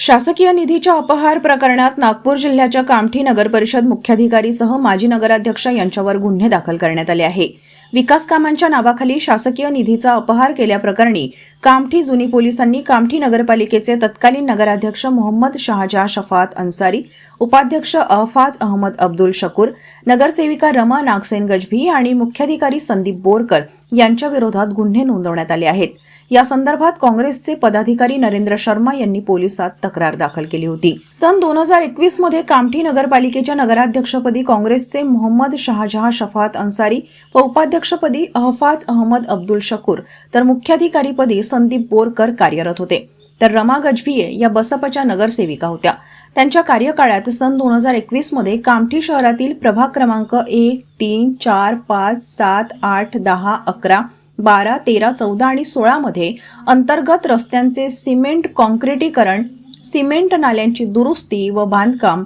शासकीय निधीच्या अपहार प्रकरणात नागपूर जिल्ह्याच्या कामठी नगर परिषद मुख्याधिकारीसह माजी नगराध्यक्ष यांच्यावर गुन्हे दाखल करण्यात आले आहे. विकास कामांच्या नावाखाली शासकीय निधीचा अपहार केल्याप्रकरणी कामठी जुनी पोलिसांनी कामठी नगरपालिकेचे तत्कालीन नगराध्यक्ष मोहम्मद शहाजहा शफात अन्सारी उपाध्यक्ष अहफाज अहमद अब्दुल शकूर नगरसेविका रमा नागसेन गजभी आणि मुख्याधिकारी संदीप बोरकर यांच्या विरोधात गुन्हे नोंदवण्यात आले आहेत. या संदर्भात काँग्रेसचे पदाधिकारी नरेंद्र शर्मा यांनी पोलिसात तक्रार दाखल केली होती. सन दोन हजार एकवीसमध्ये कामठी नगरपालिकेच्या नगराध्यक्षपदी काँग्रेसचे मोहम्मद शहाजहा शफात अन्सारी व उपाध्यक्षपदी अहफाज अहमद अब्दुल शकूर तर मुख्याधिकारीपदी संदीप बोरकर कार्यरत होते. तर रमा गजभिये या बसपच्या नगरसेविका होत्या. त्यांच्या कार्यकाळात सन दोन हजार एकवीसमध्ये कामठी शहरातील प्रभाग क्रमांक एक तीन चार पाच सात आठ दहा अकरा बारा तेरा चौदा आणि सोळामध्ये अंतर्गत रस्त्यांचे सिमेंट कॉन्क्रिटीकरण सिमेंट नाल्यांची दुरुस्ती व बांधकाम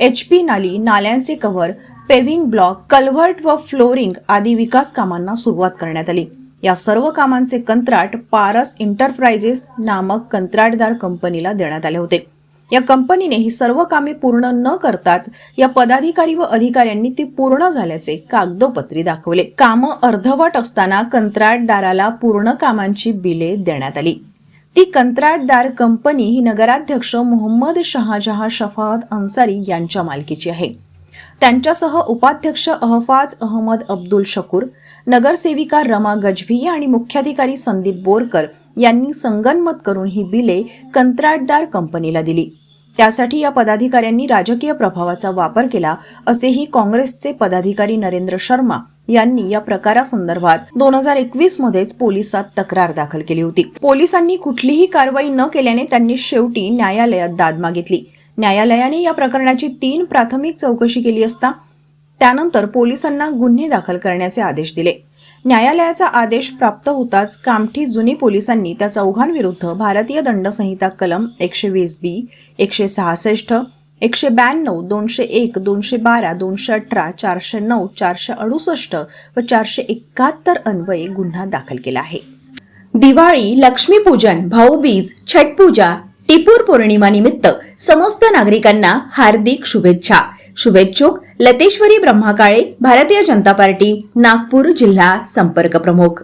एच पी नाली नाल्यांचे कव्हर पेव्हिंग ब्लॉक कल्व्हर्ट व फ्लोरिंग आदी विकास कामांना सुरुवात करण्यात आली. या सर्व कामांचे कंत्राट पारस इंटरप्राइजेस नामक कंत्राटदार कंपनीला देण्यात आले होते. या कंपनीने ही सर्व कामे पूर्ण न करताच या पदाधिकारी व अधिकाऱ्यांनी ती पूर्ण झाल्याचे कागदोपत्री दाखवले. कामं अर्धवट असताना कंत्राटदाराला पूर्ण कामांची बिले देण्यात आली. ती कंत्राटदार कंपनी ही नगराध्यक्ष मोहम्मद शहाजहा शफात अन्सारी यांच्या मालकीची आहे. त्यांच्यासह उपाध्यक्ष अहफाज अहमद अब्दुल शकूर नगरसेविका रमा गजभी आणि मुख्याधिकारी संदीप बोरकर यांनी संगनमत करून ही बिले कंत्राटदार कंपनीला दिली. त्यासाठी या पदाधिकाऱ्यांनी राजकीय प्रभावाचा वापर केला असेही काँग्रेसचे पदाधिकारी नरेंद्र शर्मा यांनी या प्रकारासंदर्भात दोन हजार एकवीस मध्येच पोलिसात तक्रार दाखल केली होती. पोलिसांनी कुठलीही कारवाई न केल्याने त्यांनी शेवटी न्यायालयात दाद मागितली. न्यायालयाने या प्रकरणाची तीन प्राथमिक चौकशी केली असता त्यानंतर पोलिसांना गुन्हे दाखल करण्याचे आदेश दिले. न्यायालयाचा आदेश प्राप्त होताच कामठी जुनी पोलिसांनी त्या चौघांविरुद्ध भारतीय दंडसंहिता कलम एकशे वीस बी एकशे सहासष्ट एकशे ब्याण्णव दोनशे एक दोनशे बारा दोनशे अठरा चारशे नऊ चारशे अडुसष्ट व चारशे एकाहत्तर अन्वये गुन्हा दाखल केला आहे. दिवाळी लक्ष्मीपूजन भाऊबीज छटपूजा टिपूर पौर्णिमा निमित्त समस्त नागरिकांना हार्दिक शुभेच्छा. शुभेच्छुक लतेश्वरी ब्रह्माकाळे भारतीय जनता पार्टी नागपूर जिल्हा संपर्क प्रमुख.